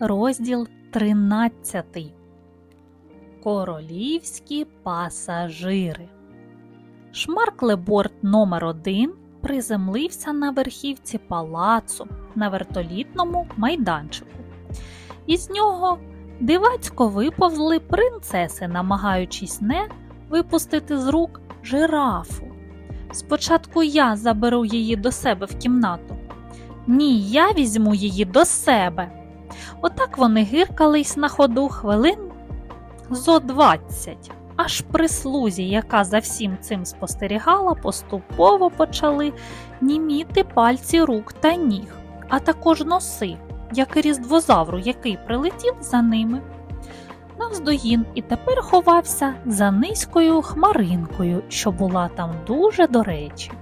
Розділ 13. Королівські пасажири. Шмарклеборд номер 1 приземлився на верхівці палацу на вертолітному майданчику. Із нього дивацько виповзли принцеси, намагаючись не випустити з рук жирафу. Спочатку я заберу її до себе в кімнату. Ні, я візьму її до себе. Отак вони гиркались на ходу хвилин зо двадцять. Аж при слузі, яка за всім цим спостерігала, поступово почали німіти пальці рук та ніг, а також носи, як і різдвозавру, який прилетів за ними. Навздогін і тепер ховався за низькою хмаринкою, що була там дуже до речі.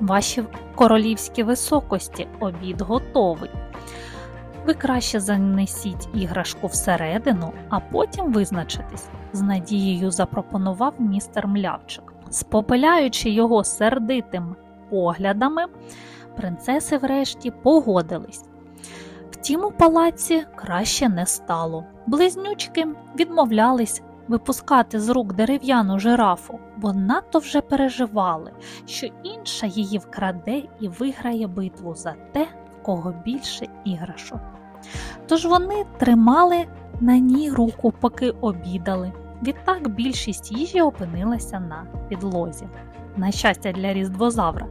Ваші королівські високості, обід готовий. Ви краще занесіть іграшку всередину, а потім визначитись, з надією запропонував містер Млявчик. Спопиляючи його сердитими поглядами, принцеси врешті погодились. Втім, у палаці краще не стало. Близнючки відмовлялись випускати з рук дерев'яну жирафу, бо надто вже переживали, що інша її вкраде і виграє битву за те, кого більше іграшок. Тож вони тримали на ній руку, поки обідали. Відтак більшість їжі опинилася на підлозі. На щастя для різдвозавра,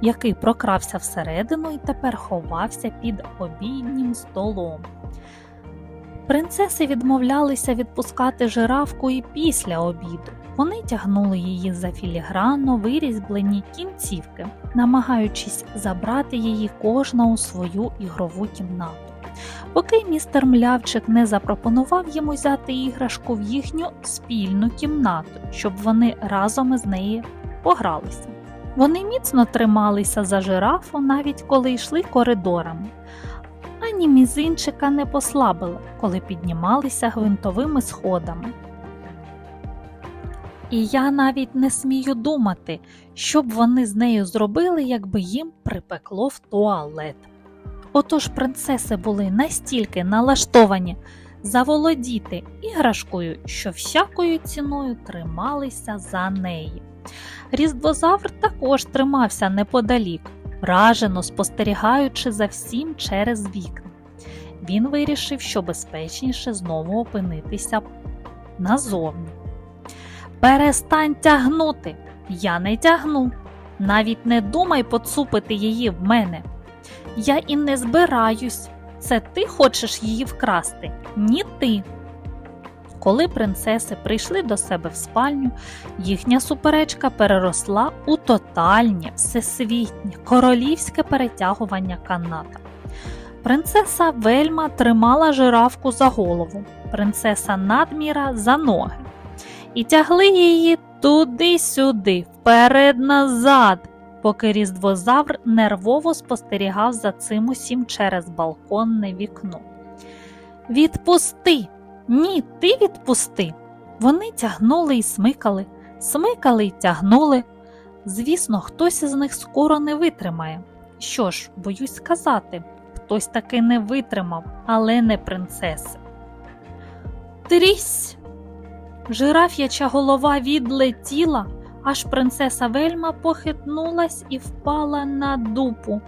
який прокрався всередину і тепер ховався під обіднім столом. Принцеси відмовлялися відпускати жирафку і після обіду. Вони тягнули її за філігранно вирізблені кінцівки, намагаючись забрати її кожна у свою ігрову кімнату. Поки містер Млявчик не запропонував їм узяти іграшку в їхню спільну кімнату, щоб вони разом із нею погралися. Вони міцно трималися за жирафу, навіть коли йшли коридорами, ані мізинчика не послабили, коли піднімалися гвинтовими сходами. І я навіть не смію думати, що б вони з нею зробили, якби їм припекло в туалет. Отож принцеси були настільки налаштовані заволодіти іграшкою, що всякою ціною трималися за неї. Різдвозавр також тримався неподалік, вражено спостерігаючи за всім через вікна. Він вирішив, що безпечніше знову опинитися назовні. Перестань тягнути, я не тягну. Навіть не думай поцупити її в мене. Я і не збираюсь. Це ти хочеш її вкрасти? Ні ти. Коли принцеси прийшли до себе в спальню, їхня суперечка переросла у тотальне, всесвітнє, королівське перетягування каната. Принцеса Вельма тримала жирафку за голову, принцеса Надміра за ноги і тягли її туди-сюди, вперед-назад, поки різдвозавр нервово спостерігав за цим усім через балконне вікно. Відпусти! Ні, ти відпусти! Вони тягнули і смикали, смикали й тягнули. Звісно, хтось із них скоро не витримає. Що ж, боюсь сказати, хтось таки не витримав, але не принцеси. Трісь! Жираф'яча голова відлетіла, аж принцеса Вельма похитнулась і впала на дупу.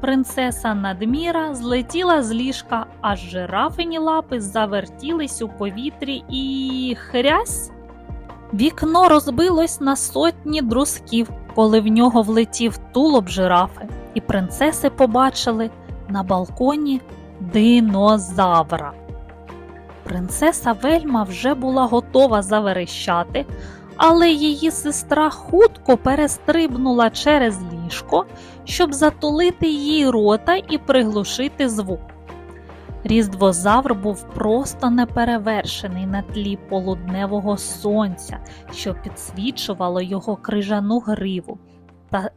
Принцеса Надміра злетіла з ліжка, аж жирафині лапи завертілись у повітрі і хрясь. Вікно розбилось на сотні друзків, коли в нього влетів тулуб жирафи, і принцеси побачили на балконі динозавра. Принцеса Вельма вже була готова заверещати, але її сестра хутко перестрибнула через ліжко, щоб затулити їй рота і приглушити звук. Різдвозавр був просто неперевершений на тлі полудневого сонця, що підсвічувало його крижану гриву, та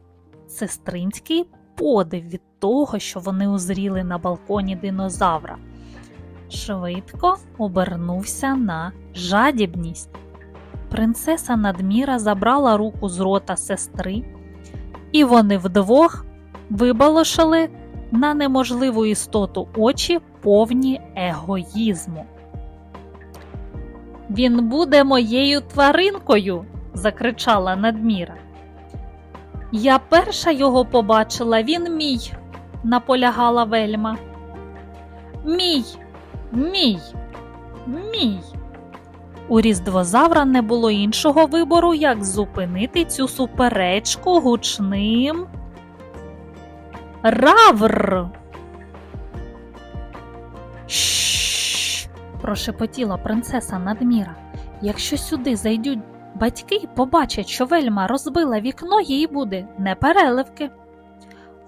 сестринський подив від того, що вони узріли на балконі динозавра. Швидко обернувся на жадібність. Принцеса Надміра забрала руку з рота сестри, і вони вдвох вибалошили на неможливу істоту очі повні егоїзму. Він буде моєю тваринкою, закричала надміра. Я перша його побачила, він мій, наполягала вельма. Мій, мій, мій. У різдвозавра не було іншого вибору, як зупинити цю суперечку гучним. Равр. Шш. прошепотіла принцеса Надміра. Якщо сюди зайдуть батьки побачать, що вельма розбила вікно, їй буде непереливки.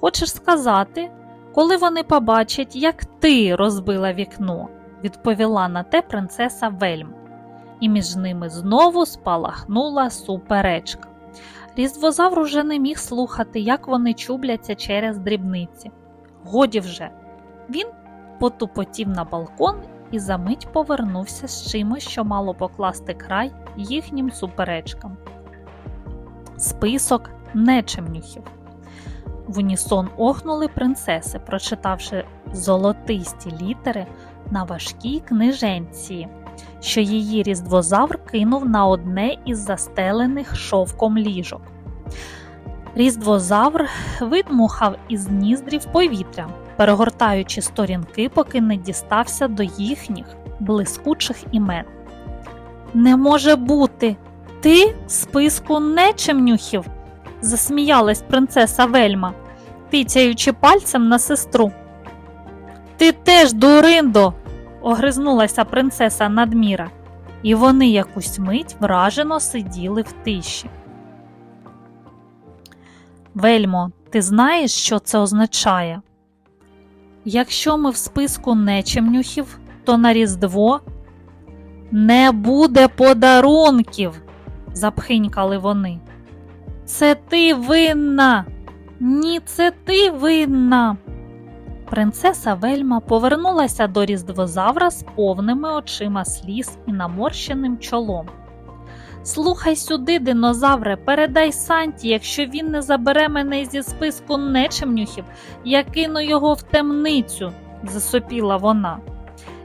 Хочеш сказати, коли вони побачать, як ти розбила вікно, відповіла на те принцеса Вельм. І між ними знову спалахнула суперечка. Різдвозавр уже не міг слухати, як вони чубляться через дрібниці. Годі вже. Він потупотів на балкон і за мить повернувся з чимось, що мало покласти край їхнім суперечкам. Список нечемнюхів. В унісон охнули принцеси, прочитавши золотисті літери на важкій книженці, що її різдвозавр кинув на одне із застелених шовком ліжок. Різдвозавр видмухав із ніздрів повітря, перегортаючи сторінки, поки не дістався до їхніх блискучих імен. Не може бути, ти в списку нечемнюхів, засміялась принцеса Вельма, тицяючи пальцем на сестру. Ти теж, дуриндо, огризнулася принцеса Надміра, і вони якусь мить вражено сиділи в тиші. Вельмо, ти знаєш, що це означає? Якщо ми в списку нечемнюхів, то на Різдво не буде подарунків, запхинькали вони. Це ти винна. Ні, це ти винна. Принцеса Вельма повернулася до різдвозавра з повними очима сліз і наморщеним чолом. Слухай сюди, динозавре, передай Санті, якщо він не забере мене зі списку нечемнюхів, я кину його в темницю, засопіла вона.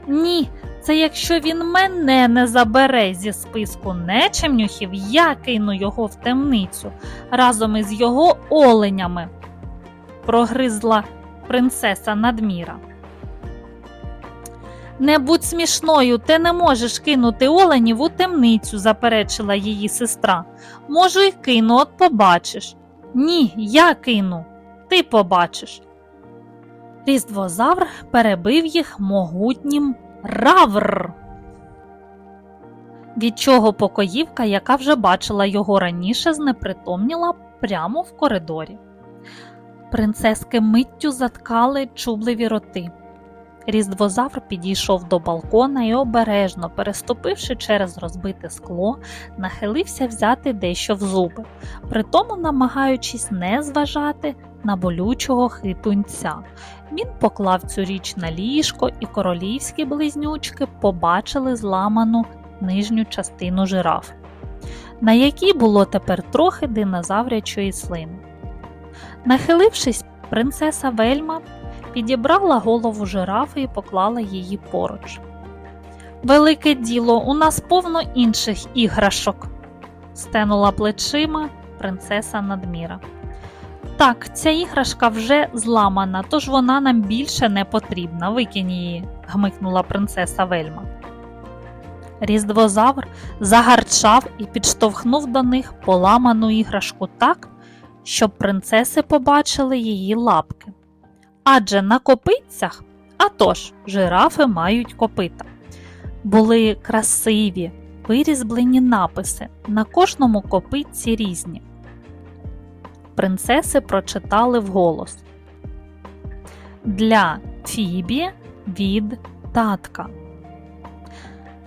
Ні, це якщо він мене не забере зі списку нечемнюхів, я кину його в темницю разом із його оленями, прогризла принцеса Надміра. Не будь смішною, ти не можеш кинути оленів у темницю, заперечила її сестра. Можу й кину, от побачиш. Ні, я кину, ти побачиш. Різдвозавр перебив їх могутнім равр. Від чого покоївка, яка вже бачила його раніше, знепритомніла прямо в коридорі. Принцески миттю заткали чубливі роти. Різдвозавр підійшов до балкона і обережно, переступивши через розбите скло, нахилився взяти дещо в зуби, притому намагаючись не зважати на болючого хитунця. Він поклав цю річ на ліжко, і королівські близнючки побачили зламану нижню частину жираф, на якій було тепер трохи динозаврячої слини. Нахилившись, принцеса Вельма підібрала голову жирафи і поклала її поруч. Велике діло, у нас повно інших іграшок, стенула плечима принцеса Надміра. Так, ця іграшка вже зламана, тож вона нам більше не потрібна. Викинь її, гмикнула принцеса Вельма. Різдвозавр загарчав і підштовхнув до них поламану іграшку так, щоб принцеси побачили її лапки. Адже на копитцях, а тож, жирафи мають копита. Були красиві, вирізблені написи, на кожному копитці різні. Принцеси прочитали вголос. Для Фібі від татка.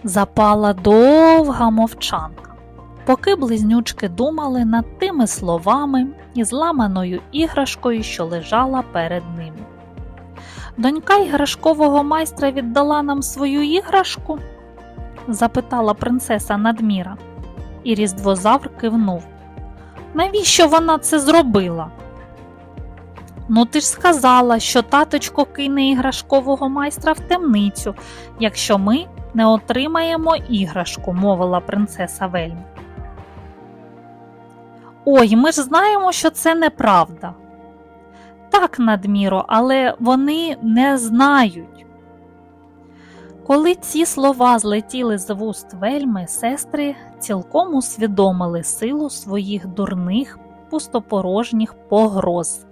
Запала довга мовчанка. Поки близнючки думали над тими словами і зламаною іграшкою, що лежала перед ними. Донька іграшкового майстра віддала нам свою іграшку? запитала принцеса Надміра, і різдвозавр кивнув. Навіщо вона це зробила? Ну, ти ж сказала, що таточко кине іграшкового майстра в темницю, якщо ми не отримаємо іграшку, мовила принцеса Вельма. Ой, ми ж знаємо, що це неправда. Так, надміро, але вони не знають. Коли ці слова злетіли з вуст вельми, сестри цілком усвідомили силу своїх дурних, пустопорожніх погроз.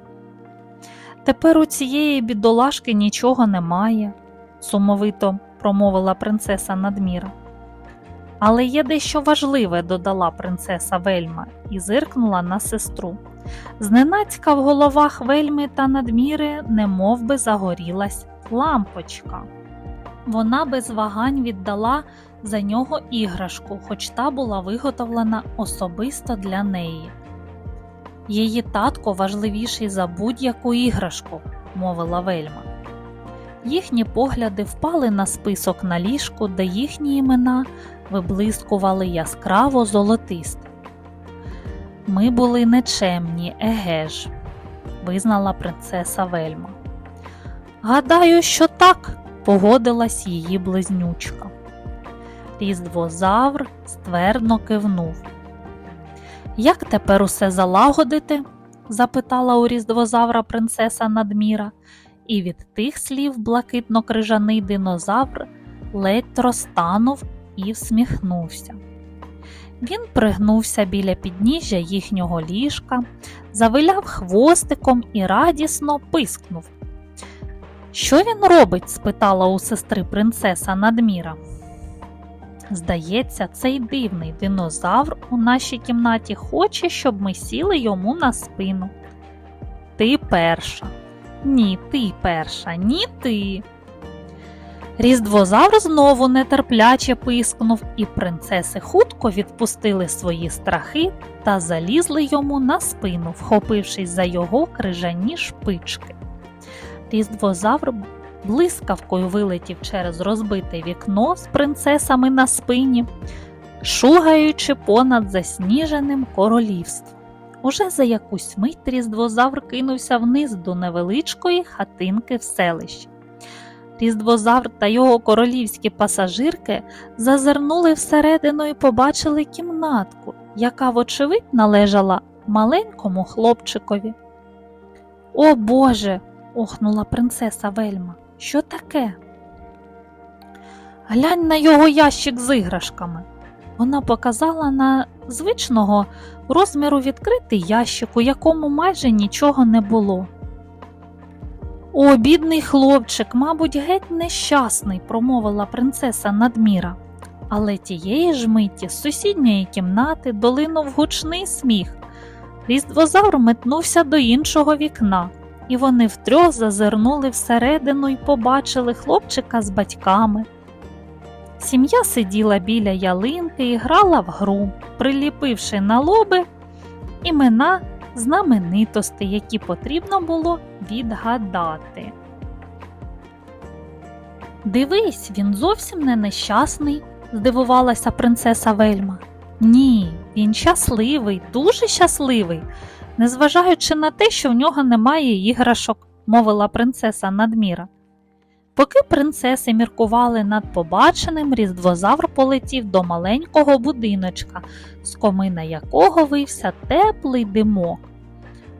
Тепер у цієї бідолашки нічого немає, сумовито промовила принцеса Надміра. Але є дещо важливе, додала принцеса Вельма і зиркнула на сестру. Зненацька в головах Вельми та Надміри немов би загорілась лампочка. Вона без вагань віддала за нього іграшку, хоч та була виготовлена особисто для неї. Її татко важливіший за будь-яку іграшку, мовила Вельма. Їхні погляди впали на список на ліжку, де їхні імена виблискували яскраво золотисто. Ми були нечемні, еге ж, визнала принцеса Вельма. Гадаю, що так, погодилась її близнючка. Різдвозавр ствердно кивнув. Як тепер усе залагодити? запитала у різдвозавра принцеса Надміра, і від тих слів блакитно-крижаний динозавр ледь розтанув і всміхнувся. Він пригнувся біля підніжжя їхнього ліжка, завиляв хвостиком і радісно пискнув. Що він робить? спитала у сестри принцеса Надміра. Здається, цей дивний динозавр у нашій кімнаті хоче, щоб ми сіли йому на спину. Ти перша. Ні, ти перша, ні ти. Різдвозавр знову нетерпляче пискнув, і принцеси хутко відпустили свої страхи та залізли йому на спину, вхопившись за його крижані шпички. Різдвозавр блискавкою вилетів через розбите вікно з принцесами на спині, шугаючи понад засніженим королівством. Уже за якусь мить різдвозавр кинувся вниз до невеличкої хатинки в селищі. Різдвозавр та його королівські пасажирки зазирнули всередину і побачили кімнатку, яка, вочевидь, належала маленькому хлопчикові. О Боже! Охнула принцеса Вельма. Що таке? Глянь на його ящик з іграшками. Вона показала на звичного розміру відкритий ящик, у якому майже нічого не було. О, бідний хлопчик, мабуть, геть нещасний, промовила принцеса Надміра. Але тієї ж миті з сусідньої кімнати долинув гучний сміх. Різдвозавр метнувся до іншого вікна, і вони втрьох зазирнули всередину і побачили хлопчика з батьками. Сім'я сиділа біля ялинки і грала в гру, приліпивши на лоби імена знаменитостей, які потрібно було відгадати. Дивись, він зовсім не нещасний, здивувалася принцеса Вельма. Ні, він щасливий, дуже щасливий, незважаючи на те, що в нього немає іграшок, мовила принцеса Надміра. Поки принцеси міркували над побаченим, різдвозавр полетів до маленького будиночка, з комина якого вився теплий димок.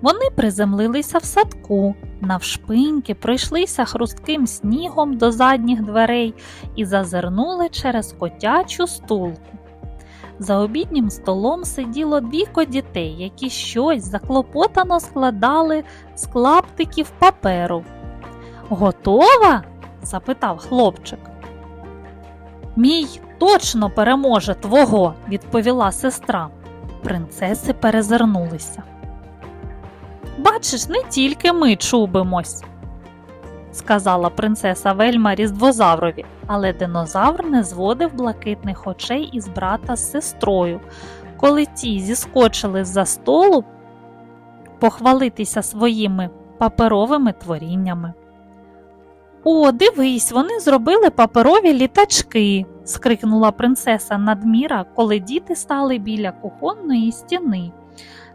Вони приземлилися в садку, навшпиньки пройшлися хрустким снігом до задніх дверей і зазирнули через котячу стулку. За обіднім столом сиділо двійко дітей, які щось заклопотано складали з клаптиків паперу. Готова? запитав хлопчик. Мій точно переможе твого, відповіла сестра. Принцеси перезирнулися. Бачиш, не тільки ми чубимось, сказала принцеса Вельма різдвозаврові, але динозавр не зводив блакитних очей із брата з сестрою, коли ті зіскочили з за столу похвалитися своїми паперовими творіннями. О, дивись, вони зробили паперові літачки, скрикнула принцеса Надміра, коли діти стали біля кухонної стіни.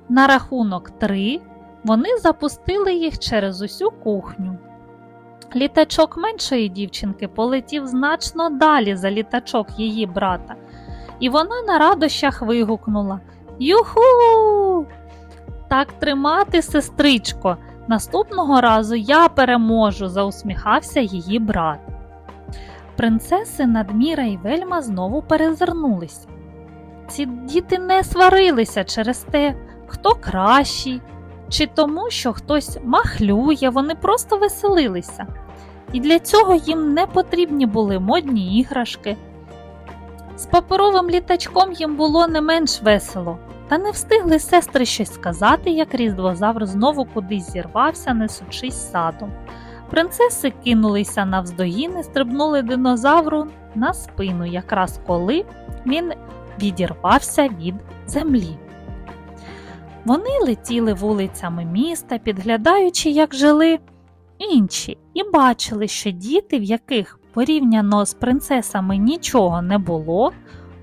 На рахунок три Вони запустили їх через усю кухню. Літачок меншої дівчинки полетів значно далі за літачок її брата, і вона на радощах вигукнула Юху! Так тримати, сестричко. Наступного разу я переможу, заусміхався її брат. Принцеси Надміра і Вельма знову перезирнулися. Ці діти не сварилися через те, хто кращий, чи тому, що хтось махлює, вони просто веселилися. І для цього їм не потрібні були модні іграшки. З паперовим літачком їм було не менш весело, та не встигли сестри щось сказати, як різдвозавр знову кудись зірвався, несучись садом. Принцеси кинулися навздогін стрибнули динозавру на спину, якраз коли він відірвався від землі. Вони летіли вулицями міста, підглядаючи, як жили інші, і бачили, що діти, в яких порівняно з принцесами нічого не було,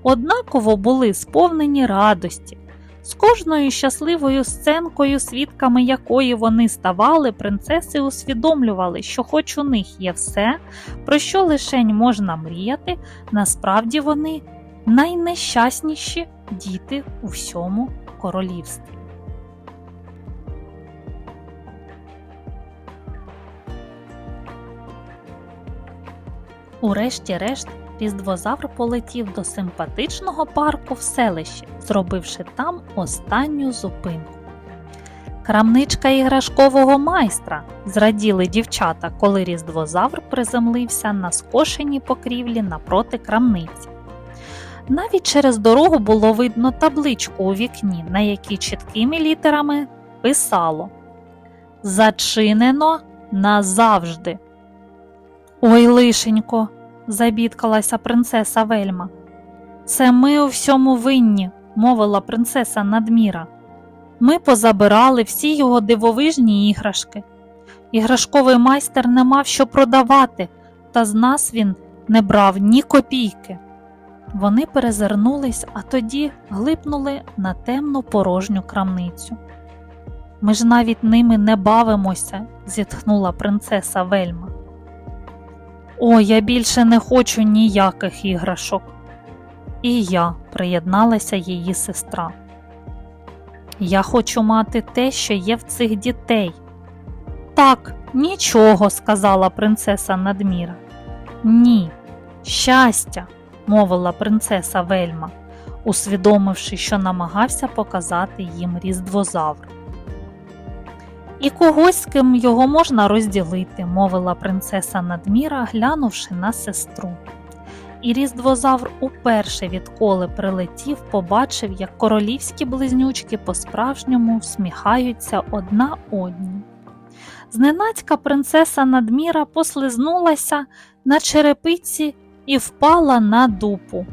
однаково були сповнені радості. З кожною щасливою сценкою, свідками якої вони ставали, принцеси усвідомлювали, що хоч у них є все, про що лишень можна мріяти, насправді вони найнещасніші діти у всьому королівстві. Урешті-решт, різдвозавр полетів до симпатичного парку в селищі, зробивши там останню зупинку. Крамничка іграшкового майстра, зраділи дівчата, коли різдвозавр приземлився на скошеній покрівлі напроти крамниці. Навіть через дорогу було видно табличку у вікні, на якій чіткими літерами писало Зачинено назавжди. Ой, лишенько, забідкалася принцеса Вельма. Це ми у всьому винні, мовила принцеса Надміра. Ми позабирали всі його дивовижні іграшки. Іграшковий майстер не мав що продавати, та з нас він не брав ні копійки. Вони перезирнулись, а тоді глипнули на темну порожню крамницю. Ми ж навіть ними не бавимося, зітхнула принцеса Вельма. О, я більше не хочу ніяких іграшок. І я приєдналася її сестра. Я хочу мати те, що є в цих дітей. Так, нічого, сказала принцеса Надміра. Ні, щастя, мовила принцеса Вельма, усвідомивши, що намагався показати їм різдвозавр. І когось, з ким його можна розділити, мовила принцеса Надміра, глянувши на сестру. І різдвозавр уперше відколи прилетів, побачив, як королівські близнючки по-справжньому всміхаються одна одній. Зненацька принцеса Надміра послизнулася на черепиці і впала на дупу.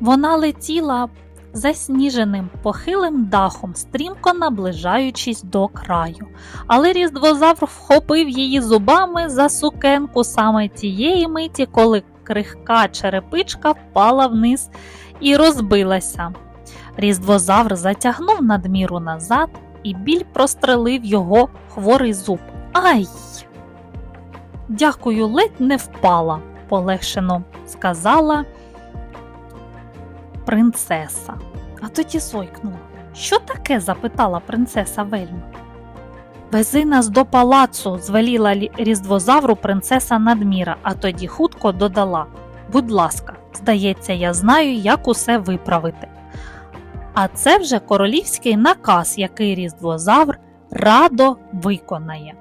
Вона летіла засніженим похилим дахом, стрімко наближаючись до краю. Але різдвозавр вхопив її зубами за сукенку саме тієї миті, коли крихка черепичка впала вниз і розбилася. Різдвозавр затягнув надміру назад, і біль прострелив його хворий зуб. Ай! Дякую, ледь не впала, полегшено сказала принцеса. А тоді зойкнула. Що таке? запитала принцеса Вельма. Вези нас до палацу, звеліла різдвозавру принцеса Надміра, а тоді хутко додала Будь ласка, здається, я знаю, як усе виправити. А це вже королівський наказ, який різдвозавр радо виконає.